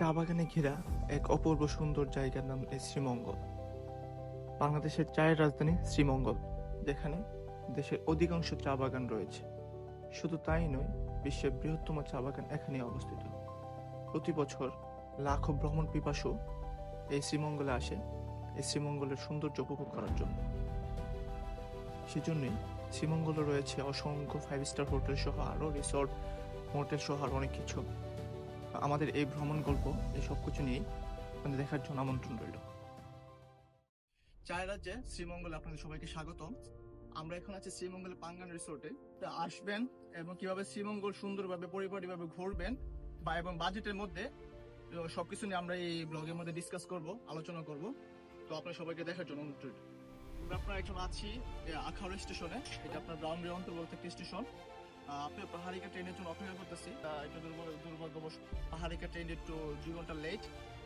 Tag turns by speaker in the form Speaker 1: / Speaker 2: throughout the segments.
Speaker 1: চা বাগানে ঘেরা এক অপূর্ব সুন্দর জায়গার নাম শ্রীমঙ্গল। বাংলাদেশের চায়ের রাজধানী শ্রীমঙ্গল, যেখানে দেশের অধিকাংশ চা বাগান রয়েছে। শুধু তাই নয়, বিশ্বের বৃহত্তম চা বাগান এখানেই অবস্থিত। প্রতি বছর লাখো ভ্রমণ পিপাসু এই শ্রীমঙ্গলে আসে, এই শ্রীমঙ্গলের সৌন্দর্য উপভোগ করার জন্য। সেজন্যই শ্রীমঙ্গলে রয়েছে অসংখ্য ফাইভ স্টার হোটেল সহ আরও রিসর্ট হোটেল সহ আরও অনেক কিছু। আমাদের এই ভ্রমণ গল্প, এই সব কিছু নিয়েই আপনাদের দেখার জন্য আমন্ত্রণ রইল। চায় রাজ্যে শ্রীমঙ্গলে আপনাদের সবাইকে স্বাগতম। আমরা এখন আছি শ্রীমঙ্গলে পাঙ্গান রিসোর্টে। তা আসবেন এবং কীভাবে শ্রীমঙ্গল সুন্দরভাবে, পরিপাটিভাবে ঘুরবেন বা এবং বাজেটের মধ্যে সবকিছু নিয়ে আমরা এই ব্লগের মধ্যে ডিসকাস করব, আলোচনা করব। তো আপনার সবাইকে দেখার জন্য অনুরোধ আমরা এখন আছি আখাউড়া স্টেশনে। এটা আপনার ব্রাউনবাড়ি অন্তর্গত একটি স্টেশন। আহ, আপনি পাহাড়িকা ট্রেনের জন্য অপেক্ষা করতেছি। এটা দুর্ভাগ্য দুর্ভাগ্যবশ পাহাড়িকা ট্রেন একটু দুই ঘণ্টা লেট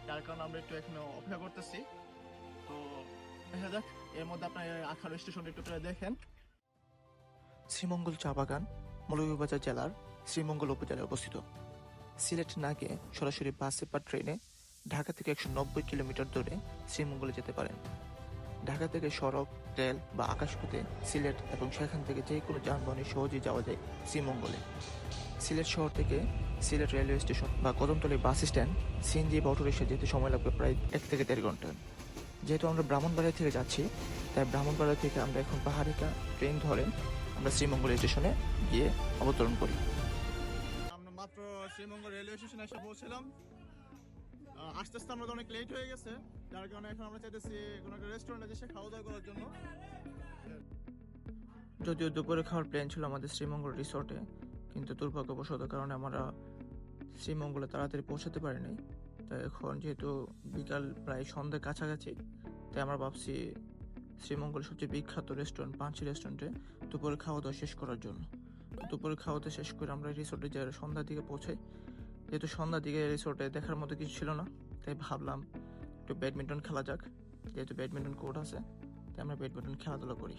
Speaker 1: যার কারণে আমরা একটু এখানে অপেক্ষা করতেছি। তো দেখা যাক এর মধ্যে আপনার আখাউড়া স্টেশন একটু আপনারা দেখেন। শ্রীমঙ্গল চা বাগান মৌলভীবাজার জেলার শ্রীমঙ্গল উপজেলায় অবস্থিত। সিলেট না গিয়ে সরাসরি বাসে বা ট্রেনে ঢাকা থেকে একশো নব্বই কিলোমিটার দূরে শ্রীমঙ্গলে যেতে পারেন। ঢাকা থেকে সড়ক, রেল বা আকাশপথে সিলেট এবং সেখান থেকে যে কোনো যানবাহনে সহজেই যাওয়া যায় শ্রীমঙ্গলে। সিলেট শহর থেকে সিলেট রেলওয়ে স্টেশন বা কদমতলী বাস স্ট্যান্ড, সিএনজি বা অটোরিক্সা যেতে সময় লাগবে প্রায় এক থেকে দেড় ঘণ্টা। যেহেতু আমরা ব্রাহ্মণবাড়িয়া থেকে যাচ্ছি, তাই ব্রাহ্মণবাড়িয়া থেকে আমরা এখন পাহাড়িকা ট্রেন ধরে আমরা শ্রীমঙ্গল স্টেশনে গিয়ে অবতরণ করি। আমরা মাত্র শ্রীমঙ্গল রেলওয়ে স্টেশনে এসে পৌঁছলাম। আস্তে আস্তে আমরা অনেক লেট হয়ে গেছে, যার কারণে এখন আমরা চাইতেছি কোনো একটা রেস্টুরেন্টে এসে খাওয়া দাওয়া করার জন্য। যদিও দুপুরে খাওয়ার প্ল্যান ছিল আমাদের শ্রীমঙ্গল রিসোর্টে কিন্তু দুর্ভাগ্যবশত কারণে আমরা শ্রীমঙ্গলে তাড়াতাড়ি পৌঁছাতে পারিনি। তাই এখন যেহেতু বিকাল প্রায় সন্ধ্যার কাছাকাছি, তাই আমরা ভাবছি শ্রীমঙ্গল সবচেয়ে বিখ্যাত রেস্টুরেন্ট পাঞ্চি রেস্টুরেন্টে দুপুরে খাওয়া দাওয়া শেষ করার জন্য। দুপুরে খাওয়া দাওয়া শেষ করে আমরা রিসোর্টে যে সন্ধ্যার দিকে পৌঁছাই। যেহেতু সন্ধ্যার দিকে রিসোর্টে দেখার মতো কিছু ছিল না, তাই ভাবলাম একটু ব্যাডমিন্টন খেলা যাক। যেহেতু ব্যাডমিন্টন কোর্ট আছে, তাই আমরা ব্যাডমিন্টন খেলাধুলা করি।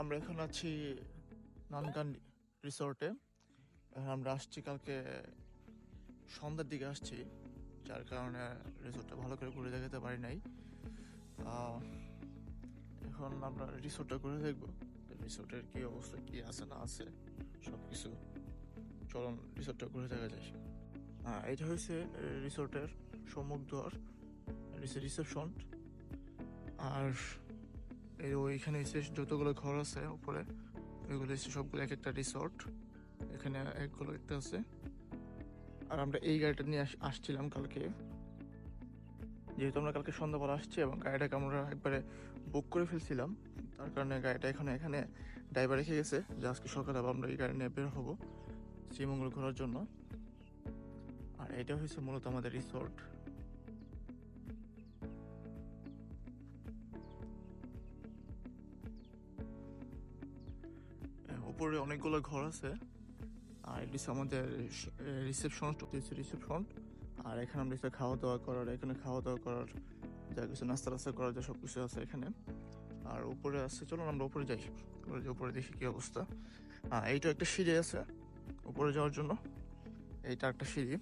Speaker 1: আমরা এখন আছি নানকান রিসোর্টে আমরা আসছি কালকে, সন্ধ্যার দিকে আসছি, যার কারণে রিসোর্টটা ভালো করে ঘুরে দেখাতে পারি নাই। এখন আমরা রিসোর্টটা ঘুরে দেখব রিসোর্টের কি অবস্থা, কি আছে, না আছে। সব কিছু চলুন রিসোর্টটা ঘুরে দেখা যায় হ্যাঁ এটা হয়েছে রিসোর্টের সম্মুখ দ্বার রিসেপশন আর ওইখানে এসে যতগুলো ঘর আছে উপরে, ওইগুলো এসে সবগুলো এক একটা রিসোর্ট এখানে একগুলো একটা আছে। আর আমরা এই গাড়িটা নিয়ে আস- আসছিলাম কালকে। যেহেতু আমরা কালকে সন্ধ্যাবেলা আসছি এবং গাড়িটাকে আমরা একবারে বুক করে ফেলছিলাম, তার কারণে গাড়িটা এখানে এখানে ড্রাইভার রেখে গেছে। যে আজকে সকালে আবার আমরা এই গাড়ি নিয়ে বের হব শ্রীমঙ্গল ঘোরার জন্য। আর এটা হচ্ছে মূলত আমাদের রিসোর্ট উপরে অনেকগুলো ঘর আছে। আর এটা আমাদের রিসেপশন রিসেপশন আর এখানে আমরা খাওয়া দাওয়া করার, এখানে খাওয়া দাওয়া করার যা কিছু নাস্তা টাস্তা করার যা সব কিছু আছে এখানে। আর উপরে আছে, চলুন আমরা উপরে যাই। উপরে দেখি কি অবস্থা। হ্যাঁ এইটা একটা সিঁড়ি আছে উপরে যাওয়ার জন্য। এইটা একটা সিঁড়ি।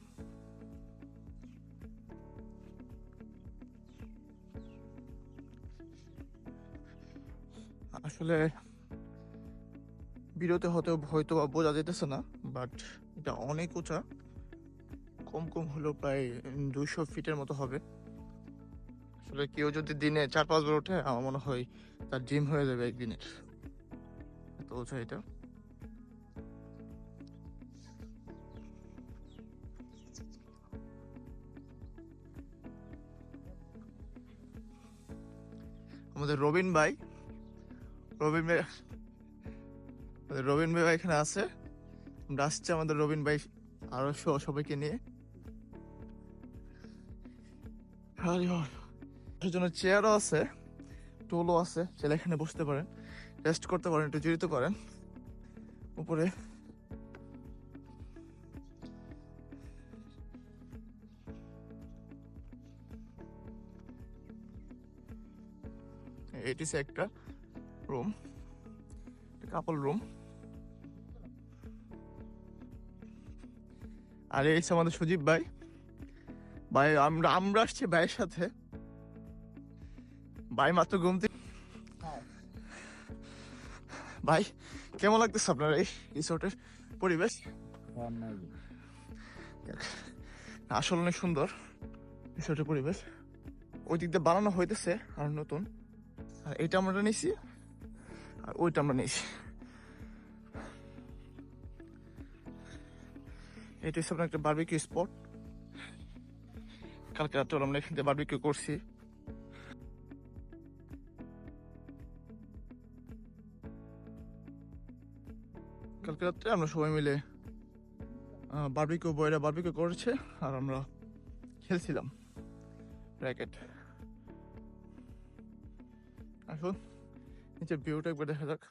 Speaker 1: আসলে বিরতে হতে হয়তো বা বোঝা যেতেছে না বাট এটা অনেক উঁচা। কম কম হলেও প্রায় দুইশো ফিটের মতো হবে। আসলে কেউ যদি দিনে চার পাঁচ বার ওঠে, আমার মনে হয় তার জিম হয়ে যাবে একদিনের এত উঁচা এটা। আমাদের রবিন ভাই রবিন ভাই রবিন ভাই এখানে আছে। আমরা আসছি আমাদের রবিন ভাই আরও সবাইকে নিয়ে। আরে জন্য চেয়ারও আছে। টুলও আছে চাইলে এখানে বসতে পারেন, রেস্ট করতে পারেন, একটু জিরিত করেন, উপরে। এটি একটা রুম কাপল রুম আর এই আমাদের সজীব ভাই। ভাই, আমরা আমরা আসছি ভাইয়ের সাথে। ভাই মাত্র ঘুম থেকে ভাই কেমন লাগতেছে আপনার এই রিসোর্টের পরিবেশ? আসলে অনেক সুন্দর রিসোর্টের পরিবেশ। ওই দিক দিয়ে বানানো হইতেছে আর নতুন। আর এইটা আমরা নিয়েছি আর ওইটা আমরা নিয়েছি এটা হচ্ছে আপনার একটা বার্বিকিউ স্পট কালকে রাত্রে আমরা এখান থেকে বার্বিকিউ করছি। কালকে রাত্রে আমরা সবাই মিলে বার্বিকো বয়রা বার্বিকিউ করেছে আর আমরা খেলছিলাম র্যাকেট এখন নিচের ভিউটা একবার দেখা যাক।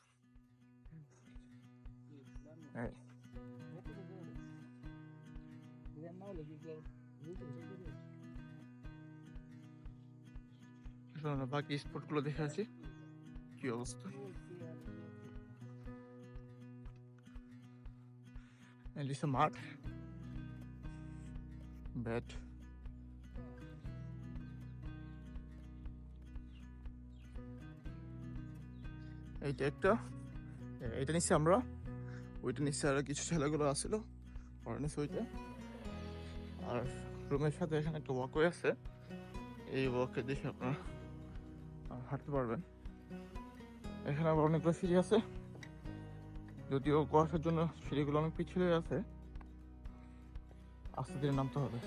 Speaker 1: বাকি স্পটগুলো দেখে আছি কি অবস্থা? And it's a mark. Bed. এইটা একটা। এ- এইটা নিচ্ছি আমরা। ওইটা নিচ্ছি আর কিছু ছেলেগুলো আসছিল অরেঞ্জ ওইটা। আর রুমের সাথে এখানে একটা ওয়াক ওয়াকওয়ে আছে। এই ওয়াকে দেখে আপনারা হাঁটতে পারবেন। এখানে আবার অনেকগুলো সিঁড়ি আছে। যদিও কুয়াশার জন্য সিঁড়িগুলো অনেক পিছলে আছে। আস্তে ধীরে নামতে হবে।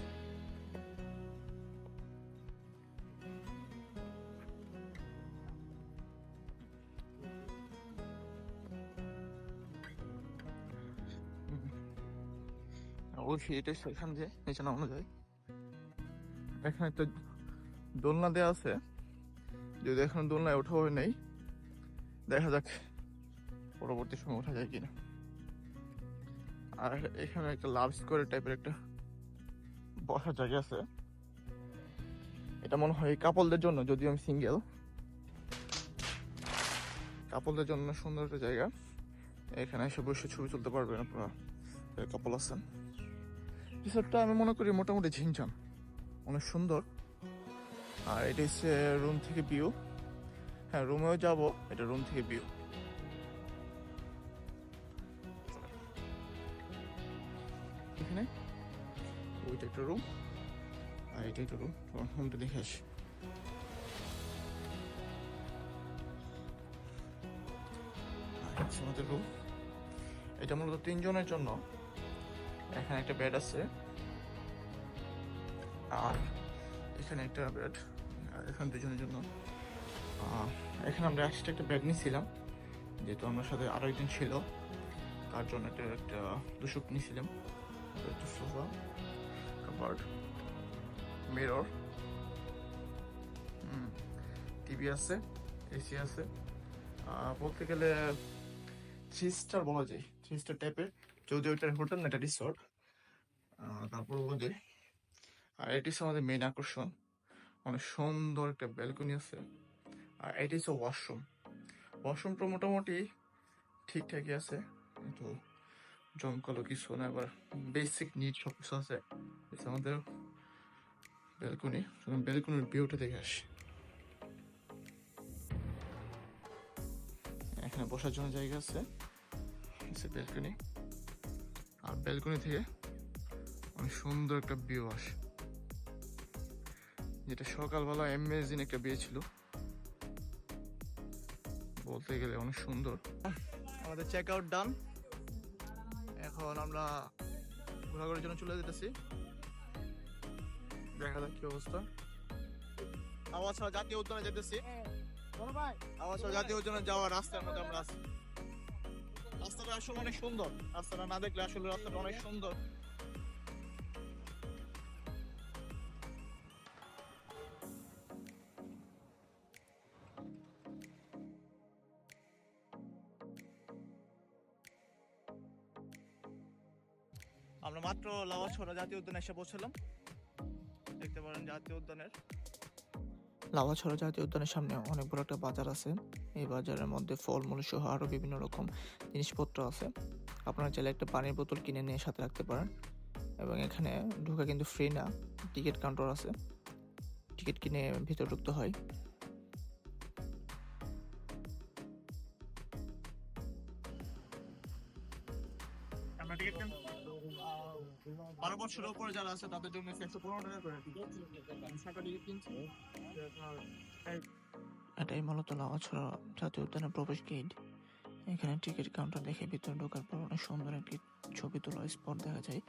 Speaker 1: ওই সিঁড়িটা সেখান নিচে নামানো যায়। এখানে একটা দোলনা দেওয়া আছে। যদি এখন দোলনায় ওঠা হয় নেই, দেখা যাক। পরবর্তী সময় ওঠা যায় কিনা। আর এখানে একটা লাভ স্কোয়ার টাইপের একটা বসার জায়গা আছে। এটা মনে হয় কাপলদের জন্য, যদিও আমি সিঙ্গেল। কাপলদের জন্য সুন্দর একটা জায়গা। এখানে এসে বসে ছবি তুলতে পারবেন আপনারা। কাপল আছেন। রিসোর্টটা আমি মনে করি মোটামুটি ঝিমঝাম। অনেক সুন্দর। আর এটা হচ্ছে রুম থেকে ভিউ হ্যাঁ রুমেও যাব, এটা রুম থেকে ভিউ ওইটা একটা রুম আর এটা একটা রুম রুমটা দেখে আসি আমাদের রুম এটা মূলত তিনজনের জন্য। এখানে একটা বেড আছে। আর এখানে একটা বেড এখানে দুজনের জন্য। এখানে আমরা এক্সট্রা একটা বেড নিয়েছিলাম যেহেতু আমার সাথে আরও একজন ছিল। তার জন্য একটা একটা দুশক নিয়েছিলাম একটা সোফা কাবার্ড মিরর টিভি আছে এসি আছে. বলতে গেলে থ্রি স্টার বলা যায় থ্রি স্টার টাইপের যদিও এটা হোটেল না, এটা রিসোর্ট তারপর বলে আর এটি হচ্ছে আমাদের মেইন আকর্ষণ। অনেক সুন্দর একটা ব্যালকনি আছে, আর এটি হচ্ছে ওয়াশরুম ওয়াশরুমটা মোটামুটি ঠিকঠাকই আছে, কিন্তু জমকালো কিছু না, এবার বেসিক নিড সব কিছু আছে। আমাদের ব্যালকনি ব্যালকনির ভিউটা দেখে আসি। এখানে বসার জন্য জায়গা আছে ব্যালকনি আর ব্যালকনি থেকে অনেক সুন্দর একটা ভিউ আসে। যেটা সকালবেলা অ্যামেজিং একটা বিয়ে ছিল। বলতে গেলে অনেক সুন্দর। আমাদের চেক আউট ডান এখন আমরা ঘোরাঘুরির জন্য চলে যেতেছি। দেখা যাক কি অবস্থা। আওয়াজ জাতীয় উদ্যানে যেতেছি। আওয়াজ জাতীয় উদ্যানে যাওয়ার রাস্তার মধ্যে আমরা আছি। রাস্তাটা আসলে অনেক সুন্দর। রাস্তাটা না দেখলে আসলে রাস্তাটা অনেক সুন্দর। মাত্র লাওয়াছড়া জাতীয় উদ্যানে এসে পৌঁছলাম। দেখতে পারেন জাতীয় উদ্যানের। লাভাছড়া জাতীয় উদ্যানের সামনে অনেক বড় একটা বাজার আছে। এই বাজারের মধ্যে ফলমূল সহ আরও বিভিন্ন রকম জিনিসপত্র আছে। আপনারা চাইলে একটা পানির বোতল কিনে নিয়ে সাথে রাখতে পারেন। এবং এখানে ঢোকা কিন্তু ফ্রি না। টিকিট কাউন্টার আছে। টিকিট কিনে ভিতরে ঢুকতে হয়।
Speaker 2: বছরের উপরে যারা আছে তাদের জন্য একশো পনেরো টাকা করে
Speaker 1: এটাই মূলত লাওয়াছড়া জাতীয় উদ্যানের প্রবেশ গেট এখানে টিকিট কাউন্টার দেখে ভিতরে ঢোকার পর অনেক সুন্দর একটি ছবি তোলার স্পট দেখা যায়।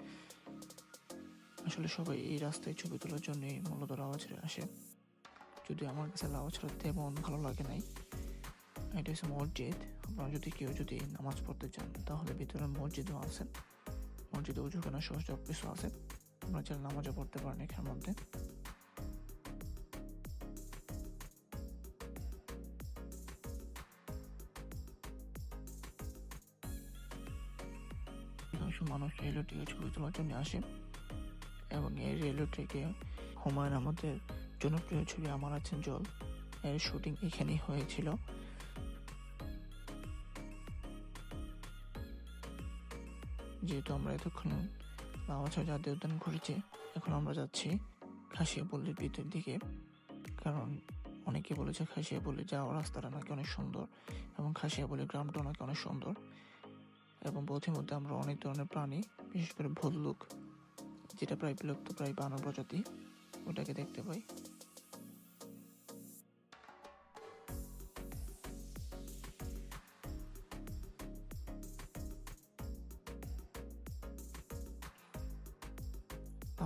Speaker 1: আসলে সবাই এই রাস্তায় ছবি তোলার জন্যই মূলত লাওয়াছড়ে আসে। যদি আমার কাছে লাওয়াছড়া তেমন ভালো লাগে নাই, এটা হচ্ছে মসজিদ। আপনারা যদি কেউ যদি নামাজ পড়তে চান, তাহলে ভিতরে মসজিদও আছে। মসজিদে উজু কেনা সহ কিছু আছে। আপনারা চাইলে নামাজও পড়তে পারেন এখানের মধ্যে। মানুষ রেলওয়ে ট্রেকে ছবি তোলার জন্য আসে। এবং এই রেলওয়ে ট্রেকে হুমায়ুন আমাদের জনপ্রিয় ছবি আমার আছেন জল। এর শুটিং এখানেই হয়েছিল। যেহেতু আমরা এতক্ষণ লামাছা জাতীয় উদ্যান ঘুরেছি এখন আমরা যাচ্ছি খাসিয়া পল্লীর ভিতর দিকে। কারণ অনেকে বলেছে খাসিয়া খাসিয়াপল্লি যাওয়ার রাস্তাটা নাকি অনেক সুন্দর এবং খাসিয়া খাসিয়াপল্লি গ্রামটাও নাকি অনেক সুন্দর এবং পথের মধ্যে আমরা অনেক ধরনের প্রাণী, বিশেষ করে ভল্লুক যেটা প্রায় বিলুপ্ত, প্রায় বানর প্রজাতি, ওটাকে দেখতে পাই।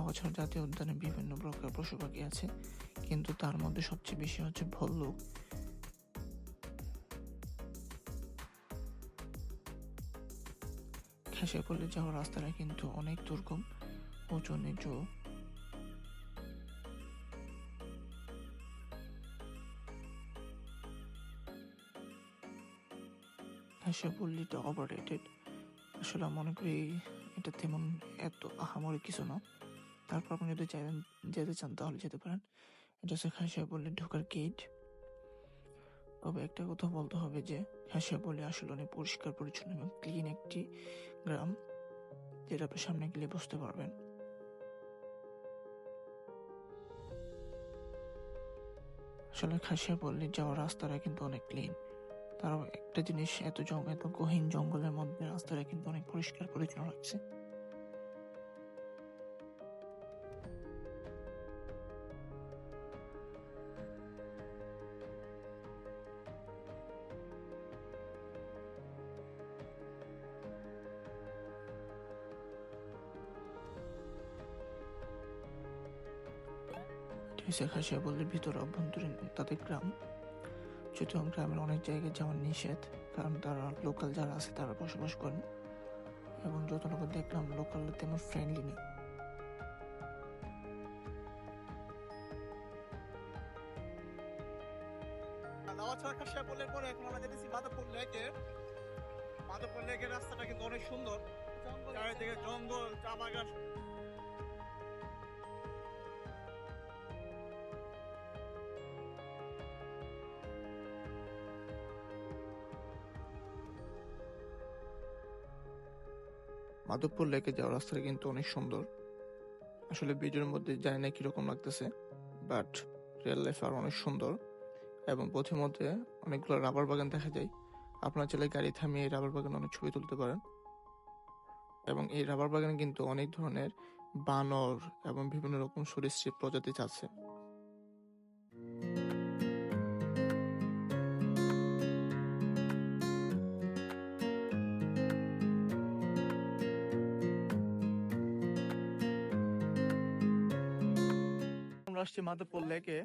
Speaker 1: লাওয়াছড়া জাতীয় উদ্যানে বিভিন্ন প্রকার পশু পাখি আছে, কিন্তু তার মধ্যে সবচেয়ে বেশি হচ্ছে ভল্লুক। খাসিয়াপল্লি যাওয়ার রাস্তাটা কিন্তু অনেক দুর্গম, উঁচু নিচু। খাসিয়াপল্লিটা ওভার রেটেড আসলে মনে করি এটা তেমন এত আহামরি কিছু না। তারপর আপনি যদি চাইবেন যেতে চান, তাহলে যেতে পারেন। এটা হচ্ছে খাসিয়াপল্লির ঢোকার গেট তবে একটা কথা বলতে হবে যে খাসিয়াপল্লি আসলে অনেক পরিষ্কার, পরিচ্ছন্ন এবং ক্লিন একটি গ্রাম, যেটা আপনি সামনে গেলে বুঝতে পারবেন। আসলে খাসিয়াপল্লি যাওয়ার রাস্তাটা কিন্তু অনেক ক্লিন তারাও একটা জিনিস, এত এত গহীন জঙ্গলের মধ্যে রাস্তাটা কিন্তু অনেক পরিষ্কার, পরিচ্ছন্ন লাগছে। হয়েছে খাসিয়াপল্লির ভিতরে অভ্যন্তরীণ তাদের গ্রাম যদিও গ্রামের অনেক জায়গায় যাওয়ার নিষেধ কারণ তারা লোকাল যারা আছে তারা বসবাস করেন এবং যত যতটুকু দেখলাম লোকাল তেমন ফ্রেন্ডলি নেই
Speaker 2: খাসিয়াপল্লির পরে এখন আমরা যেতেছি মাধবপুর লেকে মাধবপুর লেকের রাস্তাটা কিন্তু অনেক সুন্দর চারিদিকে জঙ্গল চা বাগান
Speaker 1: মাধবপুর লেকে যাওয়ার রাস্তাটা কিন্তু অনেক সুন্দর। আসলে ভিডিওর মধ্যে জানি না কীরকম লাগতেছে বাট রিয়েল লাইফ আর অনেক সুন্দর। এবং পথের মধ্যে অনেকগুলো রাবার বাগান দেখা যায়। আপনার চাইলে গাড়ি থামিয়ে এই রাবার বাগানে অনেক ছবি তুলতে পারেন। এবং এই রাবার বাগানে কিন্তু অনেক ধরনের বানর এবং বিভিন্ন রকম সরীসৃপ প্রজাতি আছে।
Speaker 2: আমরা আসছি মাধবপুর লেকে।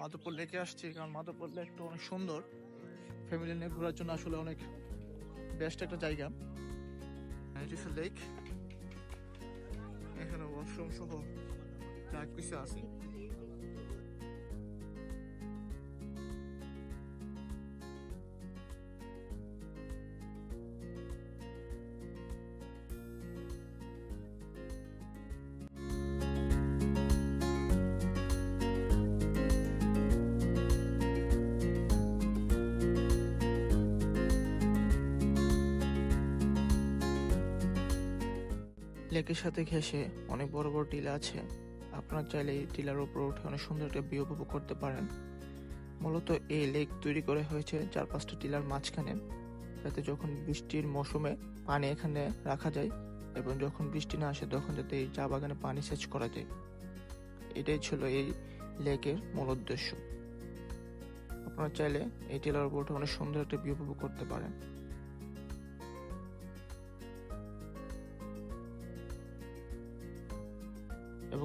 Speaker 2: মাধবপুর লেকে আসছি কারণ মাধবপুর লেকটা অনেক সুন্দর। ফ্যামিলি নিয়ে ঘোরার জন্য আসলে অনেক বেস্ট একটা জায়গা। লেক এখানে ওয়াশরুম সহ যা কিছু আছে।
Speaker 1: লেকের সাথে ঘেঁষে অনেক বড় বড় টিলা আছে। আপনার চাইলে এই টিলার উপর উঠে অনেক সুন্দর একটা ভিউ উপভোগ করতে পারেন। মূলত এই লেক তৈরি করা হয়েছে চার পাঁচটা টিলার মাঝখানে। যাতে যখন বৃষ্টির মৌসুমে পানি এখানে রাখা যায় এবং যখন বৃষ্টি না আসে তখন যাতে এই চা বাগানে পানি সেচ করা যায়। এটাই ছিল এই লেকের মূল উদ্দেশ্য। আপনারা চাইলে এই টিলার উপর উঠে অনেক সুন্দর একটা ভিউ উপভোগ করতে পারেন।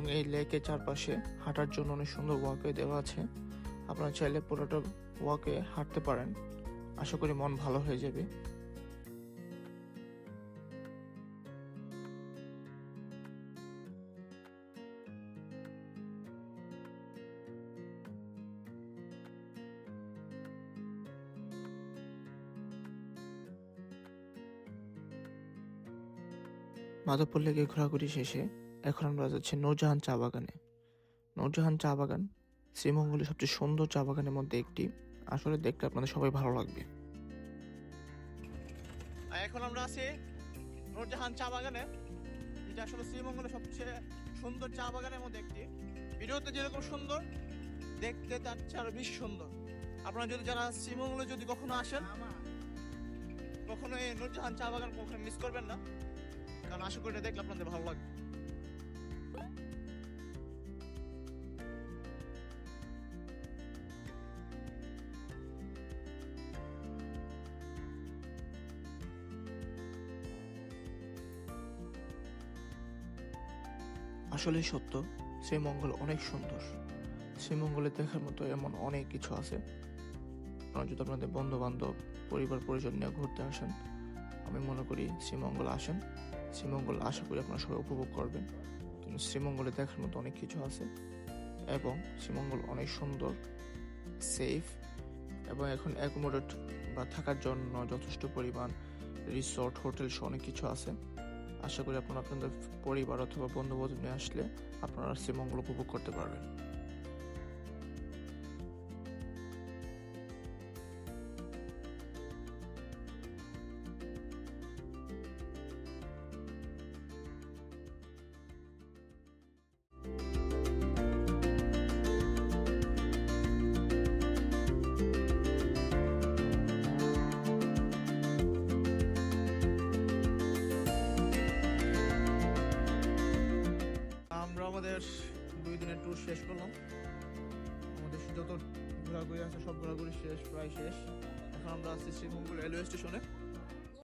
Speaker 1: এই লেকের চারপাশে হাঁটার জন্য অনেক সুন্দর ওয়াকওয়ে দেওয়া আছে। আপনারা চাইলে পুরোটা ওয়াকে হাঁটতে পারেন। আশা করি মন ভালো হয়ে যাবে। মাধবপুর লেকে ঘোরাঘুরি শেষে এখন আমরা যাচ্ছি নূরজাহান চা বাগানে। নূরজাহান চা বাগান শ্রীমঙ্গলের সবচেয়ে সুন্দর চা বাগানের মধ্যে একটি। আসলে দেখতে আপনাদের সবাই ভালো লাগবে।
Speaker 3: এখন আমরা আছি নূরজাহান চা বাগানে, যেটা আসলে শ্রীমঙ্গলের সবচেয়ে সুন্দর চা বাগানের মধ্যে একটি। ভিডিওতে যেরকম সুন্দর, দেখতে তার চেয়ে আরও বেশি সুন্দর। আপনারা যদি যারা শ্রীমঙ্গলে যদি কখনো আসেন কখনো এই নূরজাহান চা বাগান কখনো মিস করবেন না। কারণ আশা করি এটা দেখলে আপনাদের ভালো লাগবে।
Speaker 1: আসলেই সত্য, শ্রীমঙ্গল অনেক সুন্দর। শ্রীমঙ্গলে দেখার মতো এমন অনেক কিছু আছে। আপনারা যদি আপনাদের বন্ধু বান্ধব পরিবার, পরিজন নিয়ে ঘুরতে আসেন, আমি মনে করি শ্রীমঙ্গল আসেন। শ্রীমঙ্গল আশা করি আপনারা সবাই উপভোগ করবেন। কিন্তু শ্রীমঙ্গলে দেখার মতো অনেক কিছু আছে এবং শ্রীমঙ্গল অনেক সুন্দর সেফ এবং এখন অ্যাকোমোডেট বা থাকার জন্য যথেষ্ট পরিমাণ রিসোর্ট হোটেল অনেক কিছু আছে। আশা করি আপনারা আপনাদের পরিবার অথবা বন্ধুবান্ধব নিয়ে আসলে আপনারা শ্রীমঙ্গল উপভোগ করতে পারবেন।
Speaker 3: আমাদের দুই দিনের ট্যুর শেষ করলাম। আমাদের যত ঘোরাঘুরি আছে, সব ঘোরাঘুরি শেষ, প্রায় শেষ। এখন আমরা আছি শ্রীমঙ্গল রেলওয়ে স্টেশনে